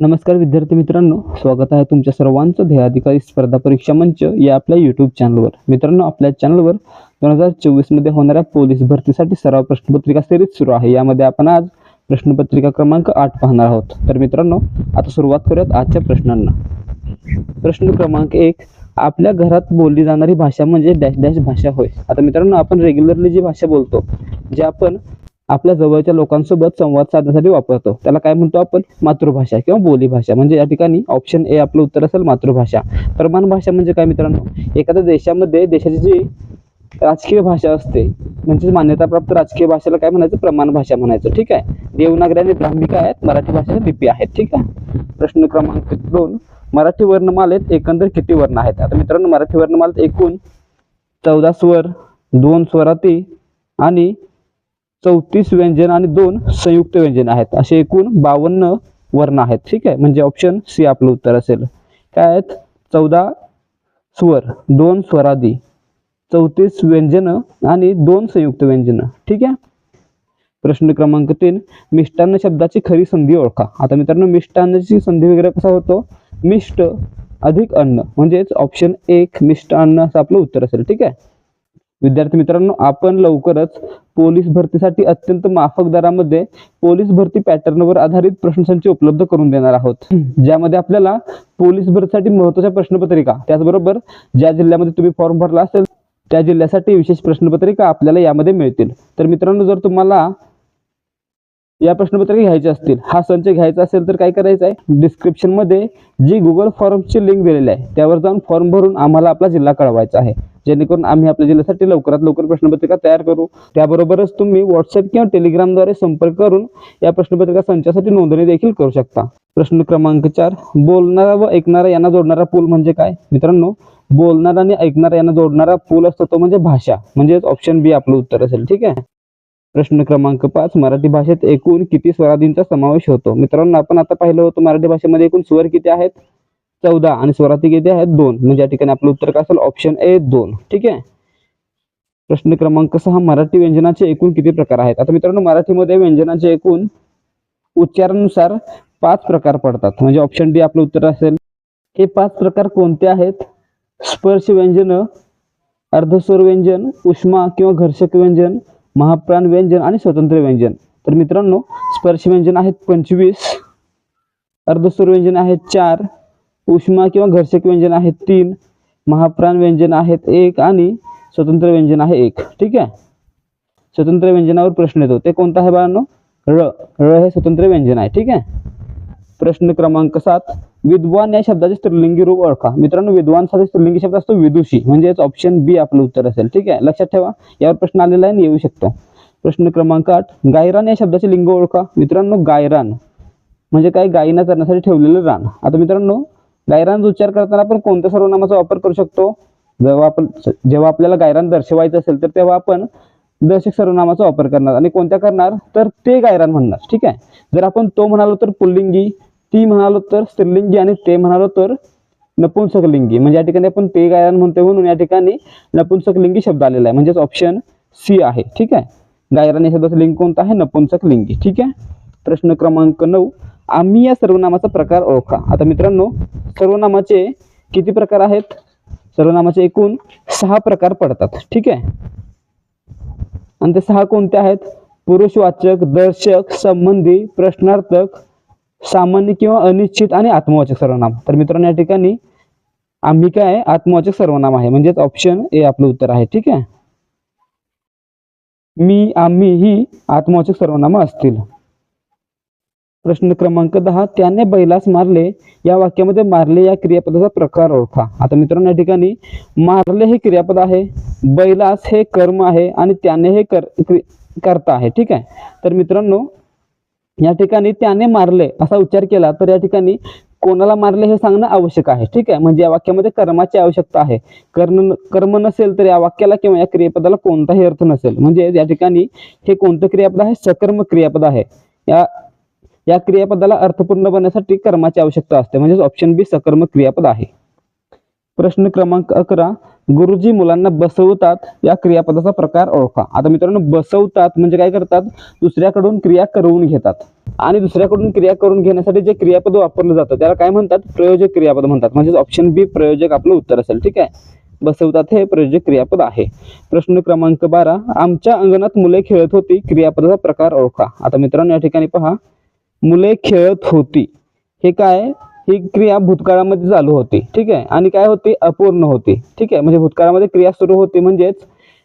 नमस्कार विद्यार्थी मित्रांनो स्वागत आहे तुमच्या सर्वांचं ध्येयाधिकारी स्पर्धा परीक्षा मंच या आपल्या यूट्यूब चॅनलवर मित्रांनो आपल्या चॅनलवर दोन हजार चोवीसमध्ये होणाऱ्या पोलीस भरतीसाठी सराव प्रश्नपत्रिका सिरीज सुरू आहे. यामध्ये आपण आज प्रश्नपत्रिका क्रमांक आठ पाहणार आहोत. तर मित्रांनो आता सुरुवात करूयात आजच्या प्रश्नांना. प्रश्न क्रमांक एक आपल्या घरात बोलली जाणारी भाषा म्हणजे डॅश डॅश भाषा होय. आता मित्रांनो आपण रेग्युलरली जी भाषा बोलतो जे आपण आपल्या जवळच्या लोकांसोबत संवाद साधण्यासाठी वापरतो. त्याला काय म्हणतो आपण? मातृभाषा किंवा बोलीभाषा. म्हणजे या ठिकाणी ऑप्शन ए आपलं उत्तर असेल मातृभाषा. प्रमाण भाषा म्हणजे काय मित्रांनो? एखाद्या देशामध्ये देशाची जी राजकीय भाषा असते म्हणजे मान्यताप्राप्त राजकीय भाषेला काय म्हणायचं? प्रमाण भाषा म्हणायचं. ठीक आहे? देवनागरी आणि ब्राह्मिका आहेत मराठी भाषेच्या लिपी आहेत. ठीक आहे? प्रश्न क्रमांक दोन. मराठी वर्णमालेत एकंदर किती वर्ण आहेत? आता मित्रांनो मराठी वर्णमालेत एकूण चौदा स्वर दोन स्वराती आणि चौतीस व्यंजन आणि दोन संयुक्त व्यंजन आहेत. असे एकूण बावन्न वर्ण आहेत. ठीक आहे? म्हणजे ऑप्शन सी आपलं उत्तर असेल. काय आहेत? चौदा स्वर दोन स्वरादी चौतीस व्यंजन आणि दोन संयुक्त व्यंजन. ठीक आहे? प्रश्न क्रमांक तीन मिष्टान्न शब्दाची खरी संधी ओळखा. आता मित्रांनो मिष्टान्नाची संधी वगैरे कसा होतो? मिष्ट अधिक अन्न. म्हणजेच ऑप्शन एक मिष्ट अन्न असं आपलं उत्तर असेल. ठीक आहे? विद्यार्थी मित्रांनो आपण लवकरच पोलीस भरतीसाठी अत्यंत माफक दरामध्ये पोलीस भरती पॅटर्नवर आधारित प्रश्नसंच उपलब्ध करून देणार आहोत. ज्यामध्ये आपल्याला पोलीस भरतीसाठी महत्त्वाच्या प्रश्नपत्रिका त्याचबरोबर ज्या जिल्ह्यामध्ये तुम्ही फॉर्म भरला असेल त्या जिल्ह्यासाठी विशेष प्रश्नपत्रिका आपल्याला यामध्ये मिळतील. तर मित्रांनो जर तुम्हाला या प्रश्नपत्रिका घ्यायचे असतील. हा संच घ्यायचा असेल तर काय करायचं आहे? डिस्क्रिप्शनमध्ये जी गुगल फॉर्मची लिंक दिलेली आहे त्यावर जाऊन फॉर्म भरून आम्हाला आपला जिल्हा कळवायचा आहे. जेणेकरून आम्ही आपल्या जिल्ह्यासाठी लवकरात लवकर प्रश्नपत्रिका तयार करू. त्याबरोबरच तुम्ही व्हॉट्सअप किंवा टेलिग्रामद्वारे संपर्क करून या प्रश्नपत्रिका संचासाठी नोंदणी देखील करू शकता. प्रश्न क्रमांक चार बोलणारा व ऐकणारा यांना जोडणारा पूल म्हणजे काय? मित्रांनो बोलणारा आणि ऐकणारा यांना जोडणारा पूल असतो तो म्हणजे भाषा. म्हणजेच ऑप्शन बी आपलं उत्तर असेल. ठीक आहे? प्रश्न क्रमांक पाच मराठी भाषेत एकूण किती स्वरादींचा समावेश होतो? मित्रांनो आपण आता पाहिलं होतं मराठी भाषेमध्ये एकूण स्वर किती आहेत? चौदा. आणि स्वराती किती आहेत? दोन. म्हणजे या ठिकाणी आपलं उत्तर काय असेल ऑप्शन ए दोन. ठीक आहे? प्रश्न क्रमांक सहा मराठी व्यंजनाचे एकूण किती प्रकार आहेत? आता मित्रांनो मराठीमध्ये व्यंजनाचे एकूण उच्चारानुसार पाच प्रकार पडतात. म्हणजे ऑप्शन डी आपलं उत्तर असेल. हे पाच प्रकार कोणते आहेत? स्पर्श व्यंजन अर्धस्वर व्यंजन उष्मा किंवा घर्षक व्यंजन महाप्राण व्यंजन आणि स्वतंत्र व्यंजन. तर मित्रांनो स्पर्श व्यंजन आहेत पंचवीस अर्धस्वर व्यंजन आहेत चार उष्मा किंवा घर्षक व्यंजन आहेत तीन महाप्राण व्यंजन आहेत एक आणि स्वतंत्र व्यंजन आहे एक. ठीक आहे? स्वतंत्र व्यंजनावर प्रश्न येतो. ते कोणता आहे बाळांनो? ळ ळ हे स्वतंत्र व्यंजन आहे. ठीक आहे? प्रश्न क्रमांक सात. विद्वान या शब्दाचे स्त्रीलिंगी रूप ओळखा. मित्रांनो विद्वानसाठी स्त्रीलिंगी शब्द असतो विदुषी. म्हणजेच ऑप्शन बी आपलं उत्तर असेल. ठीक आहे? लक्षात ठेवा. यावर प्रश्न आलेला आहे आणि येऊ शकतो. प्रश्न क्रमांक आठ. गायरान या शब्दाचे लिंग ओळखा. मित्रांनो गायरान. म्हणजे काय? गायीना करण्यासाठी ठेवलेलं रान. आता मित्रांनो गायरान उच्चार करताना आपण कोणत्या सर्वनामाचा वापर करू शकतो? जेव्हा आपण जेव्हा आपल्याला गायरान दर्शवायचं असेल तर तेव्हा आपण दर्शक सर्वनामाचा वापर करणार. आणि कोणत्या करणार? तर ते गायरान म्हणणार. ठीक आहे? जर आपण तो म्हणालो तर पुल्लिंगी ती म्हणालो तर स्त्रीलिंगी आणि ते म्हणालो तर नपुंसकलिंगी. म्हणजे या ठिकाणी आपण ते गायन म्हणतो म्हणून या ठिकाणी नपुंसकलिंगी शब्द आलेला आहे. म्हणजेच ऑप्शन सी आहे. ठीक आहे? गायरान शब्दाचं लिंग कोणतं आहे? नपुंसकलिंगी. ठीक आहे? प्रश्न क्रमांक नऊ. आम्ही या सर्वनामाचा प्रकार ओळखा. आता मित्रांनो सर्वनामाचे किती प्रकार आहेत? सर्वनामाचे एकूण सहा प्रकार पडतात. ठीक आहे? आणि ते सहा कोणते आहेत? पुरुषवाचक दर्शक संबंधी प्रश्नार्थक सामान्य किंवा अनिश्चित आणि आत्मवाचक सर्वनाम. तर मित्रांनो या ठिकाणी आम्ही काय आत्मवाचक सर्वनाम आहे. म्हणजेच ऑप्शन ए आपलं उत्तर आहे. ठीक आहे? मी आम्ही ही आत्मवाचक सर्वनाम असतील. प्रश्न क्रमांक दहा त्याने बैलास मारले. या वाक्यामध्ये मारले या क्रियापदाचा प्रकार ओळखा. आता मित्रांनो या ठिकाणी मारले हे क्रियापद आहे बैलास हे कर्म आहे आणि त्याने हे कर करता कर्ता आहे. ठीक आहे? तर मित्रांनो या ठिकाणी त्याने मारले. असा उच्चार केला तर या ठिकाणी कोणाला मारले हे सांगणं आवश्यक आहे. ठीक आहे? म्हणजे या वाक्यामध्ये कर्माची आवश्यकता आहे. कर्म कर्म नसेल तर या वाक्याला किंवा या क्रियापदाला कोणताही अर्थ नसेल. म्हणजे या ठिकाणी हे कोणतं क्रियापद आहे? सकर्म क्रियापद आहे. या या क्रियापदाला अर्थपूर्ण बनण्यासाठी कर्माची आवश्यकता असते. म्हणजेच ऑप्शन बी सकर्म क्रियापद आहे. प्रश्न क्रमांक अकरा गुरुजी मुलांना बसवतात या क्रियापदाचा प्रकार ओळखा. आता मित्रांनो बसवतात म्हणजे काय करतात? दुसऱ्याकडून क्रिया करवून घेतात. आणि दुसऱ्याकडून क्रिया करून घेण्यासाठी जे क्रियापद वापरलं जातं त्याला काय म्हणतात? प्रयोजक क्रियापद म्हणतात. म्हणजेच ऑप्शन बी प्रयोजक आपलं उत्तर असेल. ठीक आहे? बसवतात हे प्रयोजक क्रियापद आहे. प्रश्न क्रमांक बारा आमच्या अंगणात मुले खेळत होती क्रियापदाचा प्रकार ओळखा. आता मित्रांनो या ठिकाणी पहा. मुले खेळत होती. हे काय? ही क्रिया भूतकाळामध्ये चालू होती ठीक आहे? आणि काय होती? अपूर्ण होती ठीक आहे? म्हणजे भूतकाळामध्ये क्रिया सुरू होती म्हणजेच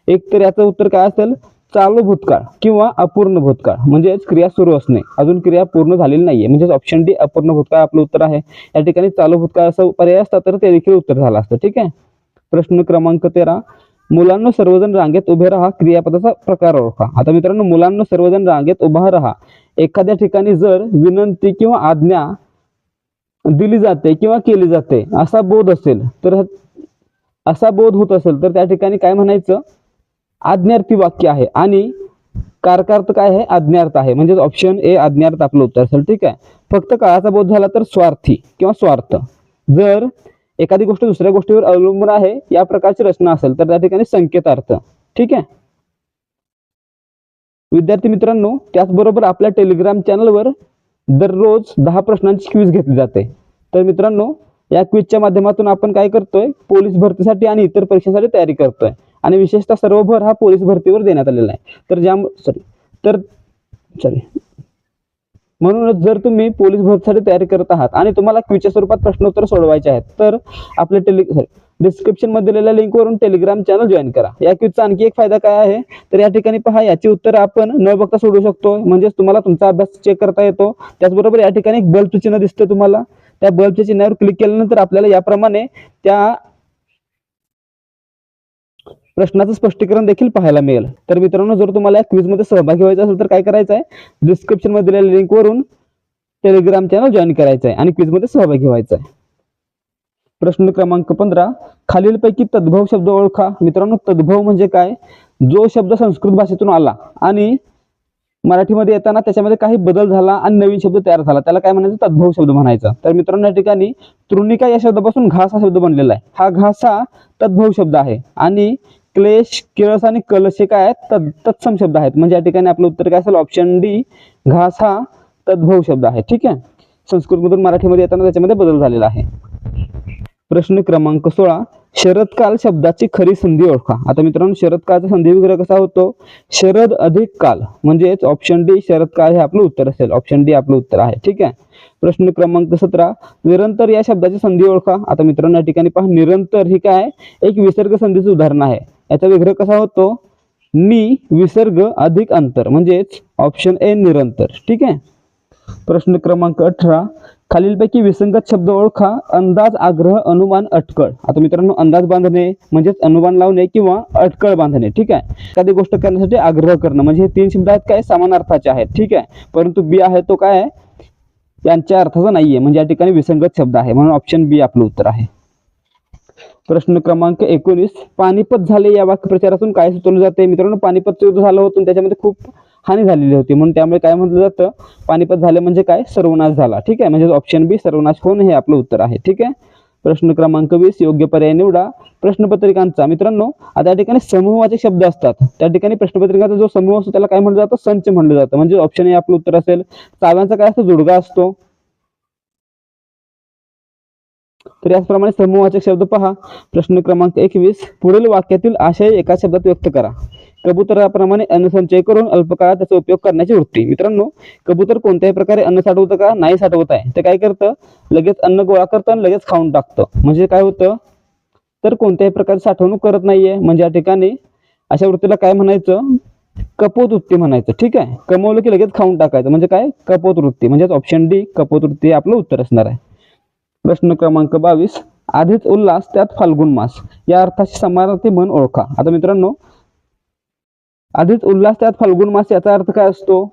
एक तर याचं उत्तर काय असेल? चालू भूतकाळ किंवा अपूर्ण भूतकाळ. म्हणजेच क्रिया सुरू असणे. अजून क्रिया पूर्ण झालेली नाहीये. म्हणजेच ऑप्शन डी अपूर्ण भूतकाळ आपलं उत्तर आहे. या ठिकाणी चालू भूतकाळ असं पर्याय असता तर ते देखील उत्तर झालं असतं ठीक आहे? प्रश्न क्रमांक तेरा. मुलांना सर्वजण रांगेत उभे राहा. क्रियापदाचा प्रकार ओळखा. आता मित्रांनो मुलांना सर्वजण रांगेत उभा राहा. एखाद्या ठिकाणी जर विनंती किंवा आज्ञा दिली जाते किंवा केली जाते असा बोध असेल तर असा बोध होत असेल तर त्या ठिकाणी काय म्हणायचं? आज्ञार्थी वाक्य आहे. आणि कारकार्थ काय आहे? आज्ञार्थ आहे. म्हणजे ऑप्शन ए आज्ञार्थ आपलं उत्तर असेल. ठीक आहे? फक्त काळाचा बोध झाला तर स्वार्थी किंवा स्वार्थ. जर एखादी गोष्ट दुसऱ्या गोष्टीवर अवलंबून आहे या प्रकारची रचना असेल तर त्या ठिकाणी संकेतार्थ. ठीक आहे? विद्यार्थी मित्रांनो त्याचबरोबर आपल्या टेलिग्राम चॅनलवर दररोज दहा प्रश्नांची क्विज घेतली जाते. तर मित्रांनो या क्विजच्या माध्यमातून आपण काय करतोय? पोलीस भरतीसाठी आणि इतर परीक्षेसाठी तयारी करतोय. आणि विशेषतः सर्व भर हा पोलीस भरतीवर देण्यात आलेला आहे. तर ज्या सॉरी तर सॉरी म्हणूनच जर तुम्ही पोलीस भरतीसाठी तयारी करत आहात आणि तुम्हाला क्विजच्या स्वरूपात प्रश्नोत्तर सोडवायचे आहेत तर आपले टेलि सॉरी डिस्क्रिप्शनमध्ये दिलेल्या लिंकवरून टेलिग्राम चॅनल जॉईन करा. या क्विजचा आणखी एक फायदा काय आहे? तर या ठिकाणी पहा याची उत्तर आपण न बघता सोडू शकतो. म्हणजेच तुम्हाला तुमचा अभ्यास चेक करता येतो. त्याचबरोबर या ठिकाणी एक बल्बचं चिन्ह दिसतं तुम्हाला. त्या बल्बच्या चिन्हावर क्लिक केल्यानंतर आपल्याला याप्रमाणे त्या प्रश्नाचं स्पष्टीकरण देखील पाहायला मिळेल. तर मित्रांनो जर तुम्हाला या क्विजमध्ये सहभागी व्हायचं असेल तर काय करायचं आहे डिस्क्रिप्शनमध्ये दिलेल्या लिंकवरून टेलिग्राम चॅनल जॉईन करायचं आहे आणि क्विजमध्ये सहभागी व्हायचं आहे प्रश्न क्रमांक पंधरा. खालीलपैकी तद्भव शब्द ओळखा. मित्रांनो तद्भव म्हणजे काय? जो शब्द संस्कृत भाषेतून आला आणि मराठीमध्ये येताना त्याच्यामध्ये काही बदल झाला आणि नवीन शब्द तयार झाला. त्याला काय म्हणायचं? तद्भव शब्द म्हणायचा. तर मित्रांनो या ठिकाणी तृणिका या शब्दापासून घास हा शब्द बनलेला आहे. हा घास हा तद्भव शब्द आहे आणि क्लेश किळस आणि कलश हे काय आहेत? तत्सम शब्द आहेत. म्हणजे या ठिकाणी आपलं उत्तर काय असेल? ऑप्शन डी घास हा तद्भव शब्द आहे. ठीक आहे? संस्कृतमधून मराठीमध्ये येताना त्याच्यामध्ये बदल झालेला आहे. प्रश्न क्रमांक सोळा शरदकाल शब्दाची खरी संधी ओळखा. आता मित्रांनो शरदकाळचा संधी विग्रह कसा होतो? शरद अधिक काल म्हणजेच ऑप्शन डी शरदकाळ हे आपलं उत्तर असेल. ऑप्शन डी आपलं उत्तर आहे. ठीक आहे? प्रश्न क्रमांक सतरा निरंतर या शब्दाची संधी ओळखा. आता मित्रांनो या ठिकाणी पहा निरंतर ही काय एक विसर्ग संधीचं उदाहरण आहे. याचा विग्रह कसा होतो? नी विसर्ग अधिक अंतर म्हणजेच ऑप्शन ए निरंतर. ठीक आहे? प्रश्न क्रमांक अठरा खालीलपैकी विसंगत शब्द ओळखा. अंदाज आग्रह अनुमान अटकळ. आता मित्रांनो अंदाज बांधणे म्हणजेच अनुमान लावणे किंवा अटकळ बांधणे. ठीक आहे? एखादी गोष्ट करण्यासाठी आग्रह करणं. म्हणजे हे तीन शब्द आहेत काय? समान अर्थाचे आहेत. ठीक आहे? परंतु बी आहे तो काय आहे? यांच्या अर्थाचा नाहीये. म्हणजे या ठिकाणी विसंगत शब्द आहे. म्हणून ऑप्शन बी आपलं उत्तर आहे. प्रश्न क्रमांक एकोणीस. पानिपत झाले या वाक्यप्रचारातून काय सुचवलं जाते मित्रांनो पानिपत युद्ध झालं होतं त्याच्यामध्ये खूप हानी झालेली होती. म्हणून त्यामुळे काय म्हटलं जातं? पानिपत झालं म्हणजे काय? सर्वनाश झाला. ठीक आहे? म्हणजे ऑप्शन बी सर्वनाश होणं हे आपलं उत्तर आहे. ठीक आहे? प्रश्न क्रमांक वीस योग्य पर्याय निवडा. प्रश्नपत्रिकांचा मित्रांनो आता या ठिकाणी समूहाचे शब्द असतात. त्या ठिकाणी प्रश्नपत्रिकांचा जो समूह असतो त्याला काय म्हटलं जातं? संच म्हटलं जातं. म्हणजे ऑप्शन हे आपलं उत्तर असेल. चाव्यांचा काय असतो? जुडगा असतो. तर याचप्रमाणे समूहाचे शब्द पहा. प्रश्न क्रमांक एकवीस. पुढील वाक्यातील आशय एका शब्दात व्यक्त करा. कबुतराप्रमाणे अन्नसंचय करून अल्पकाळात त्याचा उपयोग करण्याची वृत्ती. मित्रांनो कबूतर कोणत्याही प्रकारे अन्न साठवतं का? नाही साठवत आहे. ते काय करतं? लगेच अन्न गोळा करतं आणि लगेच खाऊन टाकतं. म्हणजे काय होतं? तर कोणत्याही प्रकारे साठवणूक करत नाहीये. म्हणजे या ठिकाणी अशा वृत्तीला काय म्हणायचं? कपोत वृत्ती म्हणायचं. ठीक आहे? कमवलं की लगेच खाऊन टाकायचं. म्हणजे काय? कपोत वृत्ती. म्हणजेच ऑप्शन डी कपोत वृत्ती आपलं उत्तर असणार आहे. प्रश्न क्रमांक बावीस. आधीच उल्हास त्यात फाल्गुन मास. या अर्थाची समानार्थी म्हण ओळखा. आता मित्रांनो आधीच उल्हास त्यात फाल्गुन मास याचा अर्थ काय असतो?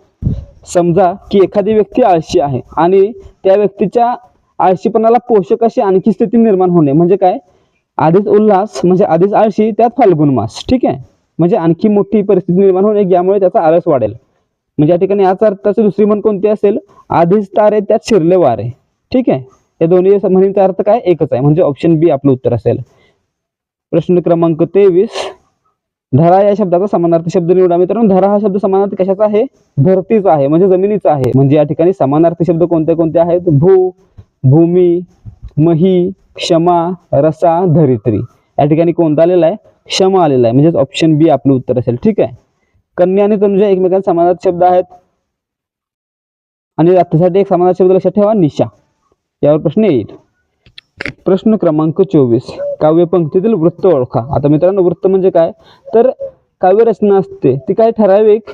समजा की एखादी व्यक्ती आळशी आहे आणि त्या व्यक्तीच्या आळशीपणाला पोषक अशी आणखी स्थिती निर्माण होणे. म्हणजे काय? आधीच उल्हास म्हणजे आधीच आळशी त्यात फाल्गुन मास. ठीक आहे? म्हणजे आणखी मोठी परिस्थिती निर्माण होणे यामुळे त्याचा आळस वाढेल. म्हणजे या ठिकाणी याचा अर्थाची दुसरी म्हण कोणती असेल? आधीच तारे त्यात शिरले वारे. ठीक आहे? या दोन्ही म्हणींचा अर्थ काय? एकच आहे. म्हणजे ऑप्शन बी आपलं उत्तर असेल. प्रश्न क्रमांक तेवीस. धरा या शब्दाचा समानार्थी शब्द निवडा मित्रांनो. धरा हा शब्द समानार्थी कशाचा आहे? धरतीचा आहे. म्हणजे जमिनीचा आहे. म्हणजे या ठिकाणी समानार्थी शब्द कोणते कोणते आहेत? भू भूमी मही क्षमा रसा धरित्री. या ठिकाणी कोणता आलेला आहे? क्षमा आलेला आहे. म्हणजेच ऑप्शन बी आपलं उत्तर असेल. ठीक आहे? कन्या आणि तनुजा एकमेकांना समानार्थी शब्द आहेत. आणि रात्रीसाठी एक समानार्थी शब्द लक्षात ठेवा. निशा. यावर प्रश्न येईल. प्रश्न क्रमांक चोवीस. काव्यपंक्तीतील वृत्त ओळखा. आता मित्रांनो वृत्त म्हणजे काय? तर काव्यरचना असते. ती काय? ठराविक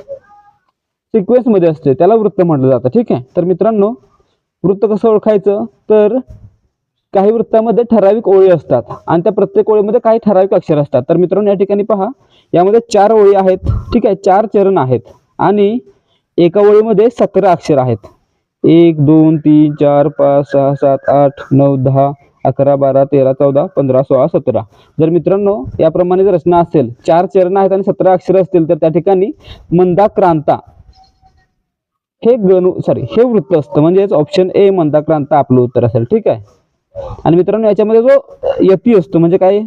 सिक्वेन्समध्ये असते. त्याला वृत्त म्हटलं जातं. ठीक आहे? तर मित्रांनो वृत्त कसं ओळखायचं? तर काही वृत्तामध्ये ठराविक ओळी असतात. आणि त्या प्रत्येक ओळीमध्ये काही ठराविक अक्षर असतात. तर मित्रांनो या ठिकाणी पहा. यामध्ये चार ओळी आहेत. ठीक आहे? चार चरण आहेत. आणि एका ओळीमध्ये सतरा अक्षर आहेत. एक दोन तीन चार पाच सहा सात आठ नऊ दहा अकरा बारा तेरा चौदा पंधरा सोळा सतरा. जर मित्रांनो याप्रमाणे जर रचना असेल चार चरण आहेत आणि सतरा अक्षर असतील तर त्या ठिकाणी मंदाक्रांता हे गणू सॉरी हे वृत्त असतं. म्हणजेच ऑप्शन ए मंदाक्रांता आपलं उत्तर असेल. ठीक आहे? आणि मित्रांनो याच्यामध्ये जो यती असतो म्हणजे काय?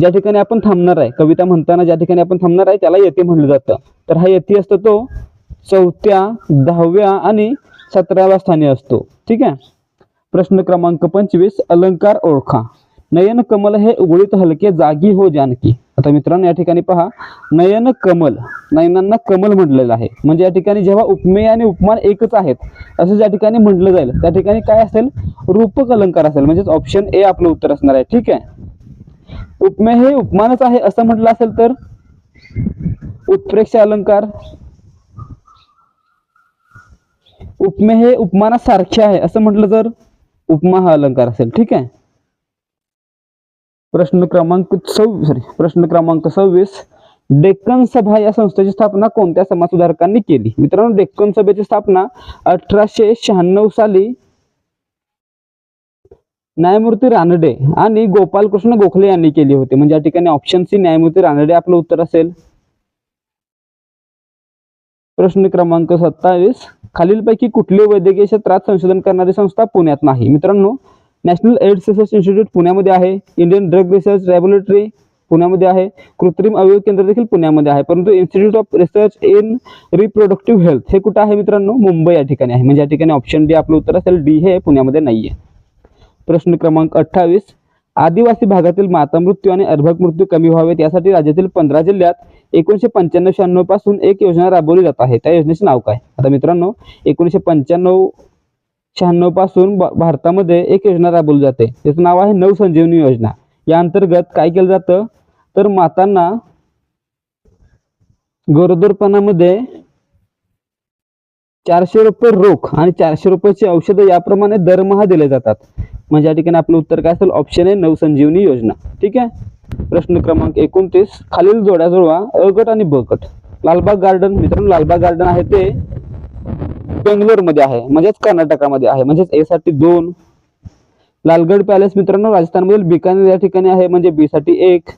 ज्या ठिकाणी आपण थांबणार आहे कविता म्हणताना ज्या ठिकाणी आपण थांबणार आहे त्याला यती म्हणलं जातं. तर हा यती असतो तो चौथ्या दहाव्या आणि सतराव्या स्थानी असतो. ठीक आहे? प्रश्न क्रमांक पंचवीस अलंकार ओळखा. नयन कमल हे उघडीत हलके जागी हो जानकी. आता मित्रांनो या ठिकाणी पहा. नयन कमल नयनांना कमल म्हटलेलं आहे. म्हणजे या ठिकाणी जेव्हा उपमेय आणि उपमान एकच आहेत असं ज्या ठिकाणी म्हटलं जाईल त्या ठिकाणी काय असेल? रूपक अलंकार असेल. म्हणजेच ऑप्शन ए आपलं उत्तर असणार आहे. ठीक आहे? उपमेय हे उपमानच आहे असं म्हटलं असेल तर? उत्प्रेक्ष अलंकार उपमे हे उपमानासारखे आहे असं म्हटलं तर उपमा हा अलंकार असेल. ठीक आहे? प्रश्न क्रमांक सव्वीस सॉरी प्रश्न क्रमांक सव्वीस. डेक्कन सभा या संस्थेची स्थापना कोणत्या समाजसुधारकांनी केली? मित्रांनो डेक्कन सभेची स्थापना अठराशे शहाण्णव साली न्यायमूर्ती रानडे आणि गोपालकृष्ण गोखले यांनी केली होती. म्हणजे या ठिकाणी ऑप्शन सी न्यायमूर्ती रानडे आपलं उत्तर असेल. प्रश्न क्रमांक सत्तावीस. खालीलपैकी कुठले वैद्यकीय क्षेत्रात संशोधन करणारी संस्था पुण्यात नाही? मित्रांनो नॅशनल एड्स रिसर्च इन्स्टिट्यूट पुण्यामध्ये आहे. इंडियन ड्रग रिसर्च लॅबोरेटरी पुण्यामध्ये आहे. कृत्रिम अवयव केंद्र देखील पुण्यामध्ये आहे. परंतु institute of research in reproductive health हे कुठं आहे मित्रांनो? मुंबई या ठिकाणी आहे. म्हणजे या ठिकाणी ऑप्शन डी आपलं उत्तर असेल. डी हे पुण्यामध्ये नाहीये. प्रश्न क्रमांक अठ्ठावीस. आदिवासी भागातील माता मृत्यू आणि अर्भक मृत्यू कमी व्हावेत यासाठी राज्यातील पंधरा जिल्ह्यात एकोणीशे पंच्याण्णव शहाण्णवपासून एक योजना राबवली जात आहे. त्या योजनेचे नाव काय? आता मित्रांनो एकोणीशे पंच्याण्णव शहाण्णवपासून भारतामध्ये एक योजना राबवली जाते. त्याचं नाव आहे नवसंजीवनी योजना. या अंतर्गत काय केलं जातं? तर मातांना गरोदरपणामध्ये चारशे रुपये रोख आणि चारशे रुपयाची औषधं याप्रमाणे दरमहा दिले जातात. म्हणजे या ठिकाणी आपलं उत्तर काय असेल? ऑप्शन आहे नवसंजीवनी योजना. ठीक आहे? प्रश्न क्रमांक एकोणतीस. खालील जोड्या जुळवा अगट आणि बकट लालबाग गार्डन मित्रांनो लालबाग गार्डन आहे ते बेंगलोरमध्ये आहे. म्हणजेच कर्नाटकामध्ये आहे. म्हणजेच ए साठी दोन. लालगड पॅलेस मित्रांनो राजस्थानमधील बिकानेर या ठिकाणी आहे. म्हणजे बी साठी एक.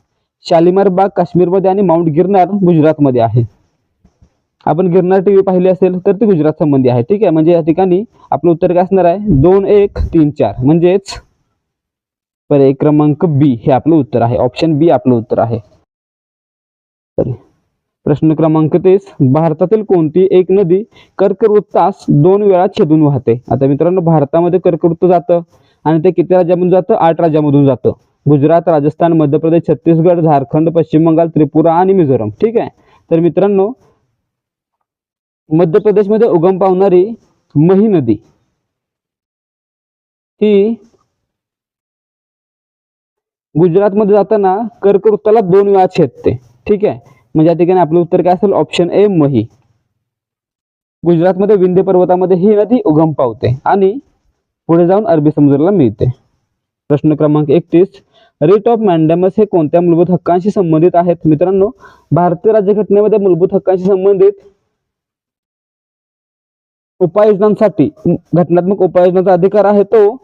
शालिमार बाग काश्मीरमध्ये आणि माउंट गिरनार गुजरातमध्ये आहे. आपण गिरना टी व्ही पाहिली असेल तर ती गुजरात संबंधी आहे. ठीक आहे? म्हणजे या ठिकाणी आपलं उत्तर काय असणार आहे? दोन एक तीन चार. म्हणजेच पर्याय क्रमांक बी हे आपलं उत्तर आहे. ऑप्शन बी आपलं उत्तर आहे. प्रश्न क्रमांक तेच. भारतातील कोणती एक नदी कर्कवृत्तास दोन वेळा छेदून वाहते? आता मित्रांनो भारतामध्ये कर्कवृत्त जातं आणि ते किती राज्यामधून जातं? आठ राज्यामधून जातं. गुजरात राजस्थान मध्य प्रदेश छत्तीसगड झारखंड पश्चिम बंगाल त्रिपुरा आणि मिझोरम. ठीक आहे? तर मित्रांनो मध्य प्रदेशमध्ये उगम पावणारी मही नदी. ही गुजरातमध्ये जाताना कर्कवृत्ताला दोन वेळा छेदते. ठीक आहे? म्हणजे या ठिकाणी आपलं उत्तर काय असेल? ऑप्शन ए मही. गुजरातमध्ये विंध्य पर्वतामध्ये ही नदी उगम पावते आणि पुढे जाऊन अरबी समुद्राला मिळते. प्रश्न क्रमांक एकतीस. रेट ऑफ मॅन्डमस हे कोणत्या मूलभूत हक्कांशी संबंधित आहेत? मित्रांनो भारतीय राज्यघटनेमध्ये मूलभूत हक्कांशी संबंधित उपाययोजनांसाठी घटनात्मक उपाययोजनाचा अधिकार आहे तो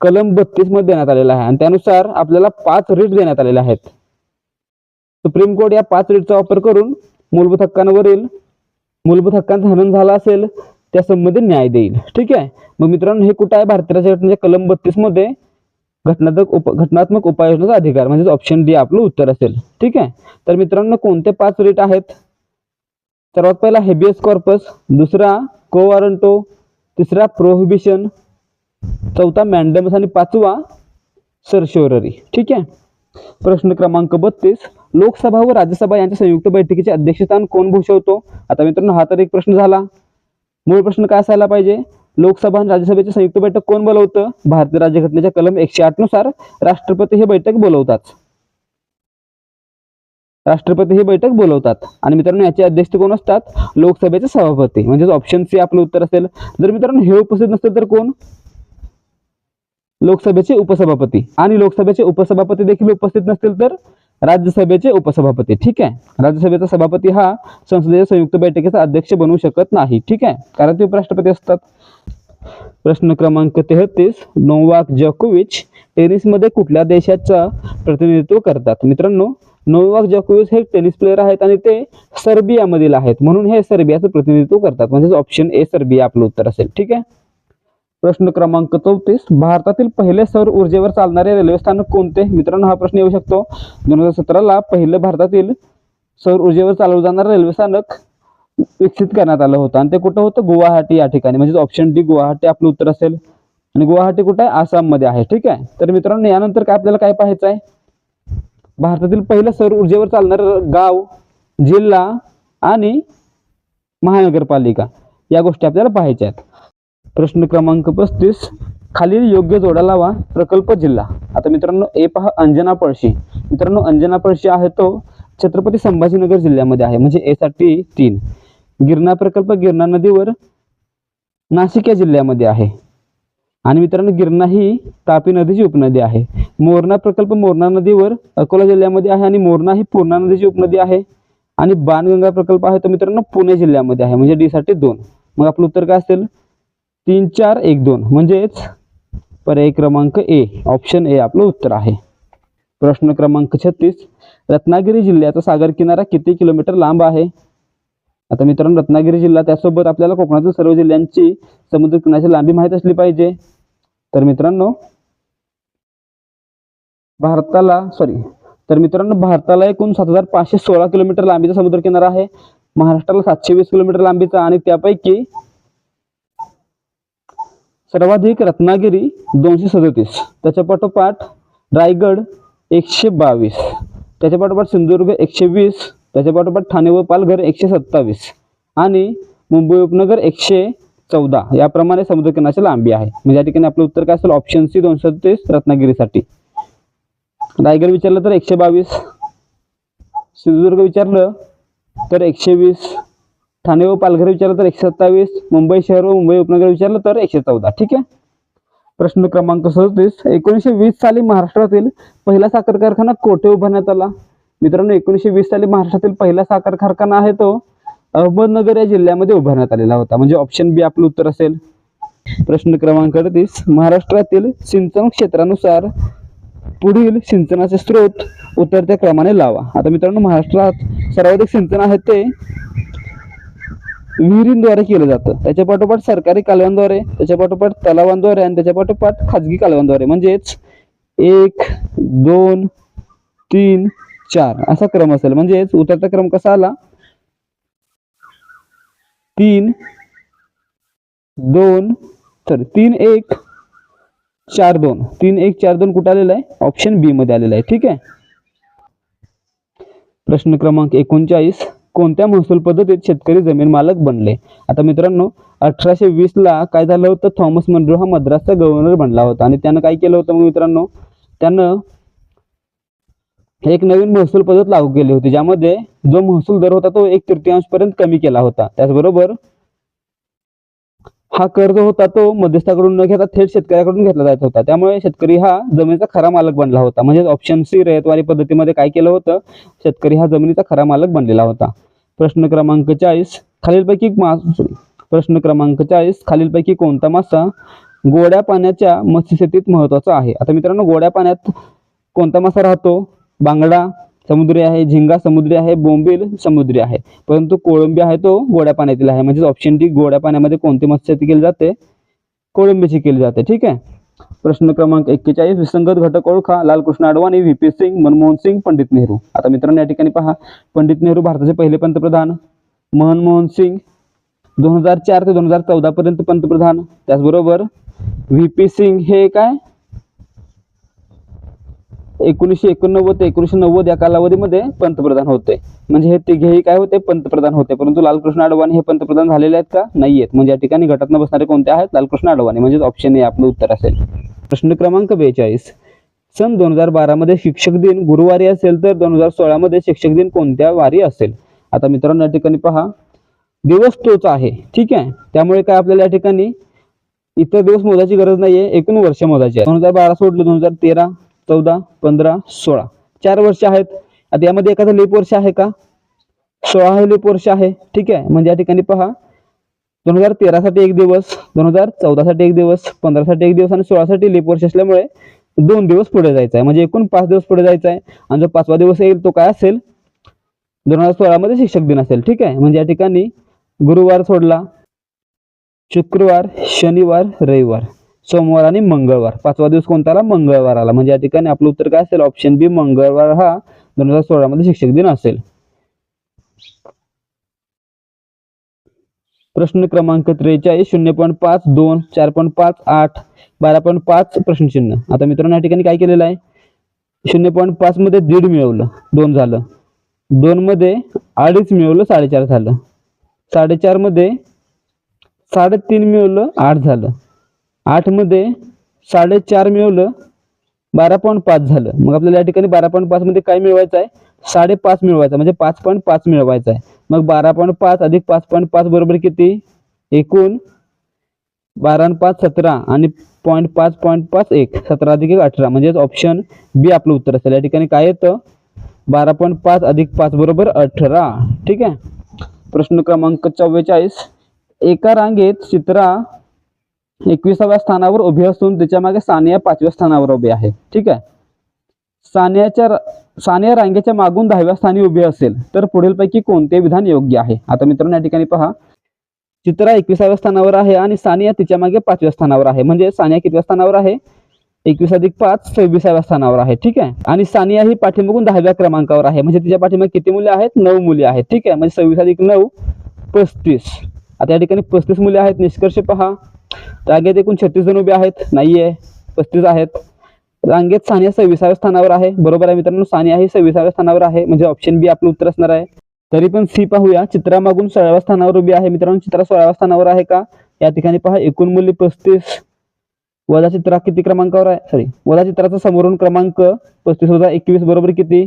कलम बत्तीसमध्ये देण्यात आलेला आहे. आणि त्यानुसार आपल्याला पाच रीट देण्यात आलेले आहेत. सुप्रीम कोर्ट या पाच रीटचा वापर करून मूलभूत हक्कांवरील मूलभूत हक्कांचं हनन झालं असेल त्या संबंधी न्याय देईल. ठीक आहे? मग मित्रांनो हे कुठं आहे? भारतीय राज्यघटनेच्या कलम बत्तीसमध्ये घटनात्मक उप घटनात्मक उपाययोजनाचा अधिकार म्हणजे ऑप्शन डी आपलं उत्तर असेल. ठीक आहे? तर मित्रांनो कोणते पाच रीट आहेत? सर्वात पहिला हेबियस कॉर्पस दुसरा कोवारंटो तिसरा प्रोहिबिशन चौथा मॅन्डमस आणि पाचवा सरशोररी ठीक आहे? प्रश्न क्रमांक बत्तीस. लोकसभा व राज्यसभा यांच्या संयुक्त बैठकीचे अध्यक्षस्थान कोण भूषवतो? आता मित्रांनो हा तर एक प्रश्न झाला. मूळ प्रश्न काय असायला पाहिजे? लोकसभा आणि राज्यसभेची संयुक्त बैठक कोण बोलवतं? भारतीय राज्यघटनेच्या कलम एकशे आठनुसार राष्ट्रपती हे बैठक बोलवतात. राष्ट्रपती ही बैठक बोलवतात. आणि मित्रांनो याचे अध्यक्ष कोण असतात? लोकसभेचे सभापती. म्हणजेच ऑप्शन सी आपलं उत्तर असेल. जर मित्रांनो हे उपस्थित नसतील तर कोण? लोकसभेचे उपसभापती. आणि लोकसभेचे उपसभापती देखील उपस्थित नसतील तर राज्यसभेचे उपसभापती. ठीक आहे? राज्यसभेचा सभापती हा संसदेच्या संयुक्त बैठकीचा अध्यक्ष बनवू शकत नाही. ठीक आहे? कारण ते उपराष्ट्रपती असतात. प्रश्न क्रमांक तेहतीस नोवाक जॉकोविच टेनिसमध्ये कुठल्या देशाचं प्रतिनिधित्व करतात? मित्रांनो नोवाक जॉकोविच हे टेनिस प्लेअर आहेत आणि ते सर्बियामधील आहेत. म्हणून हे सर्बियाचं प्रतिनिधित्व करतात. म्हणजेच ऑप्शन ए सर्बिया आपलं उत्तर असेल. ठीक आहे? प्रश्न क्रमांक चौतीस. भारतातील पहिले सौर ऊर्जेवर चालणारे रेल्वे स्थानक कोणते? मित्रांनो हा प्रश्न येऊ शकतो. दोन हजार सतराला पहिलं भारतातील सौर ऊर्जेवर चालवलं जाणारं रेल्वे स्थानक विकसित करण्यात आलं होतं. आणि ते कुठं होतं? गुवाहाटी या ठिकाणी. म्हणजे ऑप्शन डी गुवाहाटी आपलं उत्तर असेल. आणि गुवाहाटी कुठं आहे? आसाममध्ये आहे. ठीक आहे? तर मित्रांनो यानंतर काय आपल्याला काय पाहायचं आहे? भारतातील पहिलं सौर ऊर्जेवर चालणारं गाव जिल्हा आणि महानगरपालिका या गोष्टी आपल्याला पाहायच्या आहेत. प्रश्न क्रमांक पस्तीस खालील योग्य जोडा लावा प्रकल्प जिल्हा. आता मित्रांनो ए पहा अंजना पळशी. मित्रांनो अंजना पळशी आहे तो छत्रपती संभाजीनगर जिल्ह्यामध्ये आहे म्हणजे ए साठी तीन. गिरणा प्रकल्प गिरणा नदीवर नाशिक या जिल्ह्यामध्ये आहे. आणि मित्रांनो गिरणा ही तापी नदीची उपनदी आहे. मोरणा प्रकल्प मोरणा नदीवर अकोला जिल्ह्यामध्ये आहे आणि मोरणा ही पूर्णा नदीची उपनदी आहे. आणि बाणगंगा प्रकल्प आहे तो मित्रांनो पुणे जिल्ह्यामध्ये आहे म्हणजे डी साठी दोन. मग आपलं उत्तर काय असेल? तीन चार एक दोन. म्हणजेच पर्याय क्रमांक ए ऑप्शन ए आपलं उत्तर आहे. प्रश्न क्रमांक छत्तीस. रत्नागिरी जिल्ह्याचा सागर किनारा किती किलोमीटर लांब आहे? आता मित्रांनो रत्नागिरी जिल्हा त्यासोबत आपल्याला कोकणातील सर्व जिल्ह्यांची समुद्र किनाऱ्याची लांबी माहीत असली पाहिजे. तर मित्रांनो भारताला सॉरी तर मित्रांनो भारताला एकूण सात हजार पाचशे सोळा किलोमीटर लांबीचा समुद्र किनारा आहे. महाराष्ट्राला सातशे वीस किलोमीटर लांबीचा आणि त्यापैकी सर्वाधिक रत्नागिरी दोनशे सदतीस. त्याच्या पाठोपाठ रायगड एकशे बावीस. त्याच्या पाठोपाठ सिंधुदुर्ग एकशे वीस. त्याच्या पाठोपाठ ठाणे व पालघर एकशे सत्तावीस. आणि मुंबई उपनगर एकशे चौदा. याप्रमाणे समुद्रकिनाची लांबी आहे. म्हणजे या ठिकाणी आपलं उत्तर काय असेल? ऑप्शन सी दोनशे तीस रत्नागिरीसाठी. रायगड विचारलं तर एकशे बावीस. सिंधुदुर्ग विचारलं तर एकशे वीस. ठाणे व पालघर विचारलं तर एकशे सत्तावीस. मुंबई शहर व मुंबई उपनगर विचारलं तर एकशे चौदा. ठीक आहे? प्रश्न क्रमांक सदतीस. एकोणीसशे वीस साली महाराष्ट्रातील पहिला साखर कारखाना कोठे उभारण्यात आला? मित्रांनो एकोणीसशे वीस साली महाराष्ट्रातील पहिला साखर कारखाना आहे तो अहमदनगर या जिल्ह्यामध्ये उभारण्यात आलेला होता. म्हणजे ऑप्शन बी आपलं उत्तर असेल. प्रश्न क्रमांक अडतीस. महाराष्ट्रातील सिंचन क्षेत्रानुसार पुढील सिंचनाचे स्रोत उतरत्या क्रमाने लावा. आता मित्रांनो महाराष्ट्रात सर्वाधिक सिंचन आहे ते विहिरींद्वारे केलं जातं. त्याच्या पाठोपाठ सरकारी कालव्यांद्वारे त्याच्या पाठोपाठ तलावांद्वारे आणि त्याच्या पाठोपाठ खाजगी कालव्यांद्वारे. म्हणजेच एक दोन तीन चार असा क्रम असेल. म्हणजेच उतरता क्रम कसा आला? तीन दोन सॉरी तीन एक चार दोन. तीन एक चार दोन कुठं आलेलं आहे? ऑप्शन बी मध्ये आलेलं आहे. ठीक आहे? प्रश्न क्रमांक एकोणचाळीस. कोणत्या महसूल पद्धतीत शेतकरी जमीन मालक बनले? आता मित्रांनो अठराशे वीस ला काय झालं होतं? थॉमस मनरो हा मद्रासचा गव्हर्नर बनला होता. आणि त्यानं काय केलं होतं मग मित्रांनो? त्यानं एक नवीन महसूल पद्धत लागू केली होती ज्यामध्ये जो महसूल दर होता तो एक तृतीयांश पर्यंत कमी केला होता. त्याचबरोबर हा कर्ज होता तो मध्यस्थाकडून न घेता थेट शेतकऱ्याकडून घेतला जात होता. त्यामुळे शेतकरी हा जमिनीचा खरा मालक बनला होता. म्हणजे ऑप्शन सी रयतवारी पद्धतीमध्ये काय केलं होतं? शेतकरी हा जमिनीचा खरा मालक बनलेला होता. प्रश्न क्रमांक चाळीस खालीलपैकी प्रश्न क्रमांक चाळीस खालीलपैकी कोणता मासा गोड्या पाण्याच्या मत्स्यशेतीत महत्त्वाचा आहे? आता मित्रांनो गोड्या पाण्यात कोणता मासा राहतो? बांगडा समुद्री आहे झिंगा समुद्री आहे बोंबील समुद्री आहे. परंतु कोळंबी आहे तो गोड्या पाण्यातील आहे. म्हणजेच ऑप्शन डी गोड्या पाण्यामध्ये कोणती मत्स्य केली जाते? कोळंबीची केली जाते. ठीक आहे? प्रश्न क्रमांक एक्केचाळीस विसंगत घटक ओळखा. Lalkrishna Advani V P Singh Manmohan Singh Pandit Nehru. आता मित्रांनो या ठिकाणी पहा. पंडित नेहरू भारताचे पहिले पंतप्रधान मनमोहन सिंग दोन हजार चार ते दोन हजार चौदापर्यंत पंतप्रधान. त्याचबरोबर व्ही पी सिंग हे काय? एकोणीसशे एकोणनव्वद ते एकोणीसशे नव्वद या कालावधीमध्ये पंतप्रधान होते. म्हणजे हे तिघेही काय होते? पंतप्रधान होते. परंतु लालकृष्ण अडवाणी हे पंतप्रधान झालेले आहेत का? नाही आहेत म्हणजे या ठिकाणी घटना न बसणारे कोणते आहेत? लालकृष्ण अडवाणी म्हणजे ऑप्शन ए आपलं उत्तर असेल. प्रश्न क्रमांक बेचाळीस. सन दोन हजार बारामध्ये शिक्षक दिन गुरुवारी असेल तर दोन हजार सोळामध्ये शिक्षक दिन कोणत्या वारी असेल? आता मित्रांनो या ठिकाणी पहा. दिवस तोच आहे. ठीक आहे? त्यामुळे काय आपल्याला या ठिकाणी इतर दिवस मोजायची गरज नाहीये. एकूण वर्ष मोजायची आहे. दोन हजार बारा सोडलं दोन हजार तेरा. चौदा पंधरा सोळा. चार वर्ष आहेत. आता यामध्ये एखादं लेप वर्ष आहे का? सोळा हे लेप वर्ष आहे. ठीक आहे. म्हणजे या ठिकाणी पहा. दोन हजार तेरासाठी एक दिवस दोन हजार चौदासाठी एक दिवस पंधरासाठी एक दिवस आणि सोळासाठी लेप वर्ष असल्यामुळे दोन दिवस पुढे जायचं आहे. म्हणजे एकूण पाच दिवस पुढे जायचं आहे. आणि जो पाचवा दिवस येईल तो काय असेल? दोन हजार सोळामध्ये शिक्षक दिन असेल. ठीक आहे. म्हणजे या ठिकाणी गुरुवार सोडला. शुक्रवार शनिवार रविवार. सोमवार आणि मंगळवार. पाचवा दिवस कोणता आला? मंगळवार आला. म्हणजे या ठिकाणी आपलं उत्तर काय असेल? ऑप्शन बी मंगळवार हा दोन हजार सोळा मध्ये शिक्षक दिन असेल. प्रश्न क्रमांक त्रेचाळीस शून्य पॉईंट पाच दोन चार पॉईंट पाच आठ बारा पॉईंट पाच प्रश्नचिन्ह आता मित्रांनो या ठिकाणी काय केलेलं आहे? शून्य पॉईंट पाच मध्ये दीड मिळवलं दोन झालं. दोन मध्ये अडीच मिळवलं साडेचार झालं. साडेचारमध्ये साडेतीन मिळवलं आठ झालं. आठमध्ये साडेचार मिळवलं बारा पॉईंट पाच झालं. मग आपल्याला या ठिकाणी बारा पॉईंट पाच मध्ये काय मिळवायचं आहे? साडेपाच मिळवायचं म्हणजे पाच पॉईंट पाच मिळवायचं आहे. मग बारा पॉईंट पाच अधिक पाच पॉईंट पाच बरोबर किती? एकूण बारा पाच सतरा आणि पॉईंट पाच पॉईंट पाच एक. सतरा अधिक एक अठरा. म्हणजेच ऑप्शन बी आपलं उत्तर असेल. या ठिकाणी काय येतं? बारा पॉईंट पाच अधिक पाच बरोबर अठरा. ठीक आहे? प्रश्न क्रमांक चव्वेचाळीस. एका रांगेत चित्रा एकविसाव्या स्थानावर उभी असून तिच्यामागे सानिया पाचव्या स्थानावर उभी आहे. ठीक आहे? सानियाच्या सानिया रांगेच्या मागून दहाव्या स्थानी उभी असेल तर पुढीलपैकी कोणते विधान योग्य आहे? आता मित्रांनो या ठिकाणी पहा. चित्रा एकविसाव्या स्थानावर आहे आणि सानिया तिच्यामागे पाचव्या स्थानावर आहे. म्हणजे सानिया कितव्या स्थानावर आहे? एकवीस अधिक पाच सव्वीसाव्या स्थानावर आहे. ठीक आहे? आणि सानिया ही पाठीमागून दहाव्या क्रमांकावर आहे. म्हणजे तिच्या पाठीमागे किती मुले आहेत? नऊ मुले आहेत. ठीक आहे? म्हणजे सव्वीस अधिक नऊ पस्तीस. आता या ठिकाणी पस्तीस मुले आहेत. निष्कर्ष पहा. रांगेत एकूण छत्तीस जण उभे आहेत. नाहीये. पस्तीस आहेत. रांगेत सानिया सव्वीसाव्या स्थानावर आहे. बरोबर आहे मित्रांनो सानिया ही सव्वीसाव्या स्थानावर आहे. म्हणजे ऑप्शन बी आपलं उत्तर असणार आहे. तरी पण सी पाहूया. चित्रामागून सोळाव्या स्थानावर उभी आहे. मित्रांनो चित्रा सोळाव्या स्थानावर आहे का? या ठिकाणी पहा. एकूण मूल्य पस्तीस. वजा चित्रा किती क्रमांकावर आहे? सॉरी वजा चित्राचा समोरून क्रमांक पस्तीस वजा एकवीस बरोबर किती?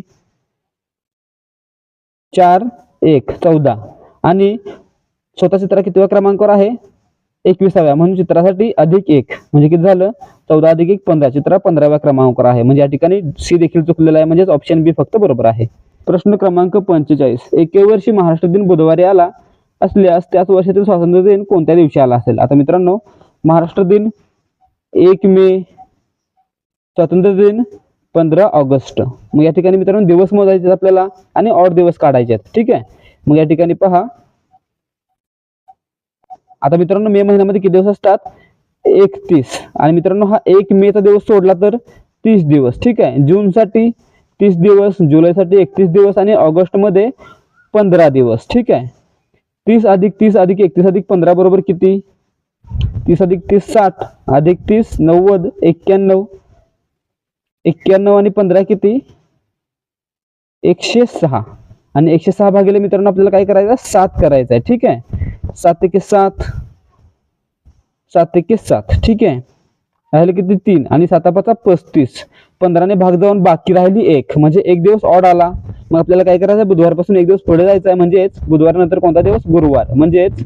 चार एक चौदा. आणि स्वतः चित्रा कितव्या क्रमांकावर आहे? एकविसाव्या. म्हणून चित्रासाठी अधिक एक. म्हणजे किती झालं? चौदा अधिक एक पंधरा. चित्रा पंधराव्या क्रमांकावर आहे. म्हणजे या ठिकाणी सी देखील चुकलेला आहे. म्हणजेच ऑप्शन बी फक्त बरोबर आहे. प्रश्न क्रमांक पंचेचाळीस. एके वर्षी महाराष्ट्र दिन बुधवारी आला असल्यास त्याच वर्षातील स्वातंत्र्य दिन कोणत्या दिवशी आला असेल? आता मित्रांनो महाराष्ट्र दिन एक मे स्वातंत्र्य दिन पंधरा ऑगस्ट. मग या ठिकाणी मित्रांनो दिवस मोजायचे आपल्याला आणि ऑड दिवस काढायचे आहेत. ठीक आहे? मग या ठिकाणी पहा. आता मित्रांनो मे महिन्यामध्ये किती दिवस असतात? एकतीस. आणि मित्रांनो हा एक मेचा दिवस सोडला तर तीस दिवस ठीक आहे? जूनसाठी तीस दिवस जुलैसाठी एकतीस दिवस आणि ऑगस्टमध्ये पंधरा दिवस ठीक आहे? तीस अधिक तीस अधिक एकतीस अधिक पंधरा बरोबर किती? तीस अधिक तीस साठ अधिक तीस नव्वद एक्क्याण्णव. एक्क्याण्णव आणि पंधरा किती? एकशे सहा. आणि एकशे सहा भागिले मित्रांनो आपल्याला काय करायचं? सात करायचं आहे ठीक आहे? सात एके सात. सात एके सात. ठीक आहे. राहिले किती? तीन. आणि सात पाचा पस्तीस. पंधराने भाग जाऊन बाकी राहिली एक. म्हणजे एक दिवस ऑड आला. मग आपल्याला काय करायचं? आहे बुधवारपासून एक दिवस पुढे जायचं आहे. म्हणजेच बुधवार नंतर कोणता दिवस? गुरुवार. म्हणजेच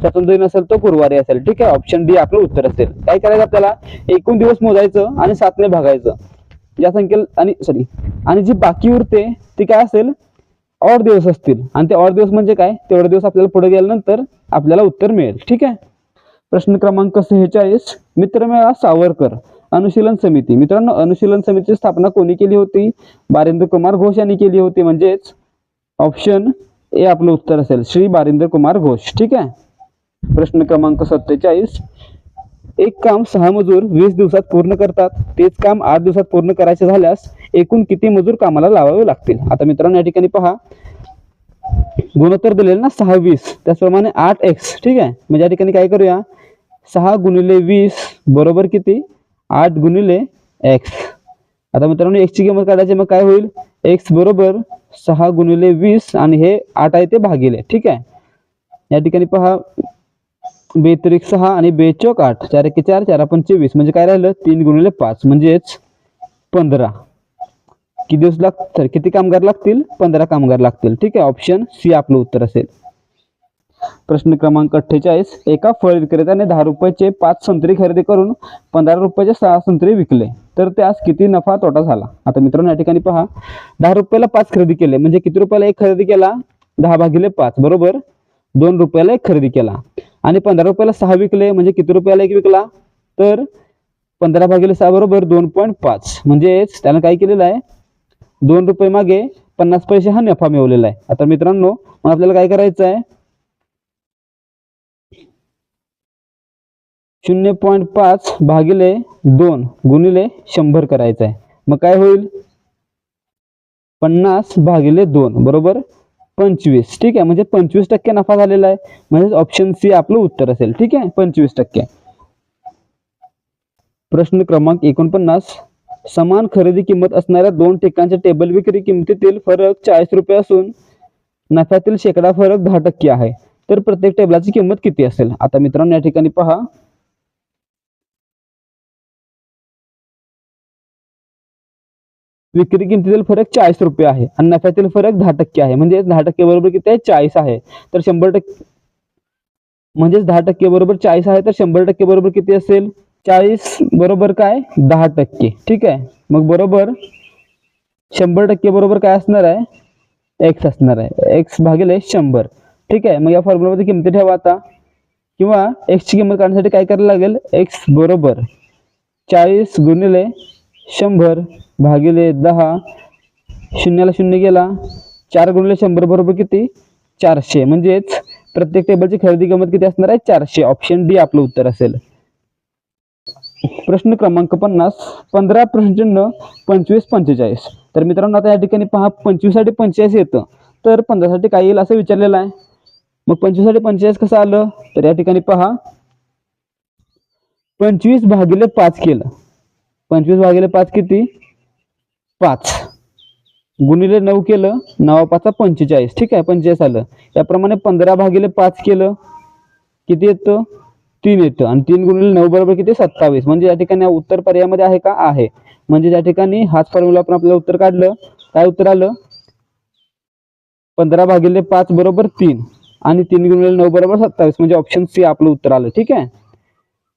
स्वातंत्र्य नसेल तो गुरुवारी असेल. ठीक आहे? ऑप्शन डी आपलं उत्तर असेल. काय करायचं आपल्याला? एकूण दिवस मोजायचं आणि सातने भागायचं. या संख्येला आणि सॉरी आणि जी बाकी उरते ती काय असेल? ऑड दिवस असतील. आणि ते ऑड दिवस म्हणजे काय? तेवढे दिवस आपल्याला पुढे गेल्यानंतर आपल्याला उत्तर मिळेल. ठीक आहे? प्रश्न क्रमांक सेहेचाळीस. मित्रमेळा सावरकर अनुशीलन समिती. मित्रांनो अनुशीलन समितीची स्थापना कोणी केली होती? बारिंद्र कुमार घोष यांनी केली होती. म्हणजेच ऑप्शन ए आपलं उत्तर असेल. श्री बारिंद्र कुमार घोष. ठीक आहे? प्रश्न क्रमांक सत्तेचाळीस. एक काम सहा मजूर वीस दिवसात पूर्ण करतात तेच काम आठ दिवसात पूर्ण करायचे झाल्यास एकूण किती मजूर कामाला लावावे लागतील? आता मित्रांनो या ठिकाणी पहा. गुणोत्तर दिलेलं ना सहा वीस. त्याचप्रमाणे आठ एक्स ठीक आहे? म्हणजे या ठिकाणी काय करूया? सहा गुणिले वीस बरोबर किती? आठ गुणिले एक्स आता मित्रांनो एक्सची किंमत काढायची मग काय होईल? एक्स बरोबर सहा गुणिले वीस आणि हे आठ आहे ते भागिले ठीक आहे? या ठिकाणी पहा. बेत्रिक सहा आणि बेचोक आठ चार एके चार चार आपण चोवीस. म्हणजे काय राहिलं? तीन गुणिले पाच. म्हणजेच पंधरा. किती दिवस लाग किती कामगार लागतील? पंधरा कामगार लागतील. ठीक आहे? ऑप्शन सी आपलं उत्तर असेल. प्रश्न क्रमांक अठ्ठेचाळीस. एका फळ विक्रेत्याने दहा रुपयाचे पाच संत्री खरेदी करून पंधरा रुपयाचे सहा संत्री विकले. तर त्यास किती नफा तोटा झाला? आता मित्रांनो या ठिकाणी पहा. दहा रुपयाला पाच खरेदी केले. म्हणजे किती रुपयाला एक खरेदी केला? दहा भागिले पाच. बरोबर? दोन रुपयाला एक खरेदी केला. आणि पंधरा रुपयाला सहा विकले म्हणजे किती रुपयाला एक विकला? तर पंधरा भागिले सहा बरोबर दोन पॉईंट पाच. म्हणजेच त्यानं काय केलेलं आहे? दोन रुपये मागे पन्नास पैसे हा नफा मिळवलेला आहे. आता मित्रांनो मग आपल्याला काय करायचं आहे? शून्य पॉईंट पाच भागिले दोन गुणिले शंभर करायचं आहे. मग काय होईल? पन्नास भागिले दोन बरोबर? पंचवीस. ठीक आहे? म्हणजे पंचवीस टक्के नफा झालेला आहे. म्हणजेच ऑप्शन सी आपलं उत्तर असेल. ठीक आहे? पंचवीस टक्के. प्रश्न क्रमांक एकोणपन्नास. समान खरेदी किंमत असणाऱ्या दोन ठिकाणच्या टेबल विक्री किमतीतील फरक चाळीस रुपये असून नफ्यातील शेकडा फरक दहा टक्के आहे. तर प्रत्येक टेबलाची किंमत किती असेल? आता मित्रांनो या ठिकाणी पहा. विक्री किमतीतील फरक चाळीस रुपये आहे. आणि नफ्यातील फरक दहा टक्के आहे. म्हणजे दहा टक्के बरोबर किती आहे? चाळीस आहे. तर शंभर टक्के म्हणजेच दहा टक्के बरोबर चाळीस आहे तर शंभर टक्के बरोबर किती असेल? चाळीस बरोबर काय? दहा टक्के. ठीक आहे? मग बरोबर शंभर टक्के बरोबर काय असणार आहे? एक्स असणार आहे. एक्स भागिले शंभर. ठीक आहे? मग या फॉर्म्युलामध्ये किमती ठेवा आता. किंवा एक्सची किंमत काढण्यासाठी काय करायला लागेल? एक्स बरोबर चाळीस गुणिले शंभर भागिले दहा शून्याला शून्य गेला. चार गुणले शंभर बरोबर किती? चारशे. म्हणजेच प्रत्येक टेबलची खरेदी किंमत किती असणार आहे? चारशे. ऑप्शन डी आपलं उत्तर असेल. प्रश्न क्रमांक पन्नास पंधरा प्रश्नचिन्ह पंचवीस पंचेचाळीस. तर मित्रांनो आता या ठिकाणी पहा पंचवीससाठी पंचेचाळीस येतं. तर पंधरासाठी काय येईल असं विचारलेलं आहे. मग पंचवीससाठी पंचेचाळीस कसं आलं? तर या ठिकाणी पहा पंचवीस भागिले पाच केलं. पंचवीस भागिले पाच किती? पाच. गुणिले नऊ केलं नवा पाचा पंचेचाळीस. ठीक आहे पंचेचाळीस आलं. त्याप्रमाणे पंधरा भागिले पाच केलं किती येतं? तीन येतं. आणि तीन गुणिले नऊ बरोबर किती? सत्तावीस. म्हणजे या ठिकाणी उत्तर पर्यायामध्ये आहे का? आहे. म्हणजे या ठिकाणी हाच फॉर्म्युला आपण आपल्याला उत्तर काढलं काय उत्तर आलं? पंधरा भागिले पाच बरोबर तीन. आणि तीन गुणिले नऊ बरोबर सत्तावीस. म्हणजे ऑप्शन सी आपलं उत्तर आलं. ठीक आहे?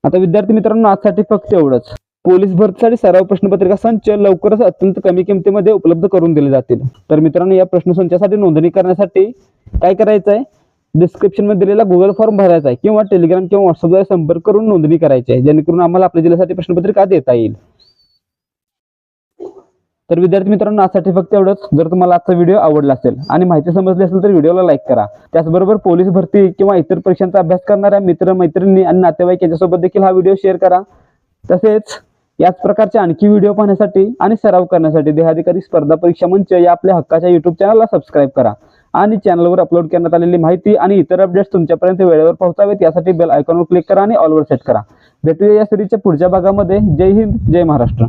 आता विद्यार्थी मित्रांनो आजसाठी फक्त एवढंच. पोलीस भरतीसाठी सराव प्रश्नपत्रिका संच लवकरच अत्यंत कमी किमतीमध्ये उपलब्ध करून दिले जातील. तर मित्रांनो या प्रश्नसंचासाठी नोंदणी करण्यासाठी काय करायचं आहे? डिस्क्रिप्शनमध्ये दिलेला गुगल फॉर्म भरायचा आहे किंवा टेलिग्राम किंवा व्हॉट्सअपद्वारे संपर्क करून नोंदणी करायची आहे जेणेकरून आम्हाला आपल्या जिल्ह्यासाठी प्रश्नपत्रिका देता येईल. तर विद्यार्थी मित्रांनो आजसाठी फक्त एवढंच. जर तुम्हाला आजचा व्हिडिओ आवडला असेल आणि माहिती समजली असेल तर व्हिडिओला लाईक करा. त्याचबरोबर पोलीस भरती किंवा इतर परीक्षांचा अभ्यास करणाऱ्या मित्र मैत्रिणी आणि नातेवाईक यांच्यासोबत देखील हा व्हिडिओ शेअर करा. तसेच याच प्रकारचे आणखी व्हिडिओ पाहण्यासाठी आणि सराव करण्यासाठी देहाधिकारी स्पर्धा परीक्षा मंच या आपल्या हक्काच्या युट्यूब चॅनलला सबस्क्राईब करा. आणि चॅनलवर अपलोड करण्यात आलेली माहिती आणि इतर अपडेट्स तुमच्यापर्यंत वेळेवर पोहोचावेत यासाठी बेल आयकॉनवर क्लिक करा आणि ऑलवर सेट करा. भेटूया या सिरीजच्या पुढच्या भागामध्ये. जय हिंद जय महाराष्ट्र.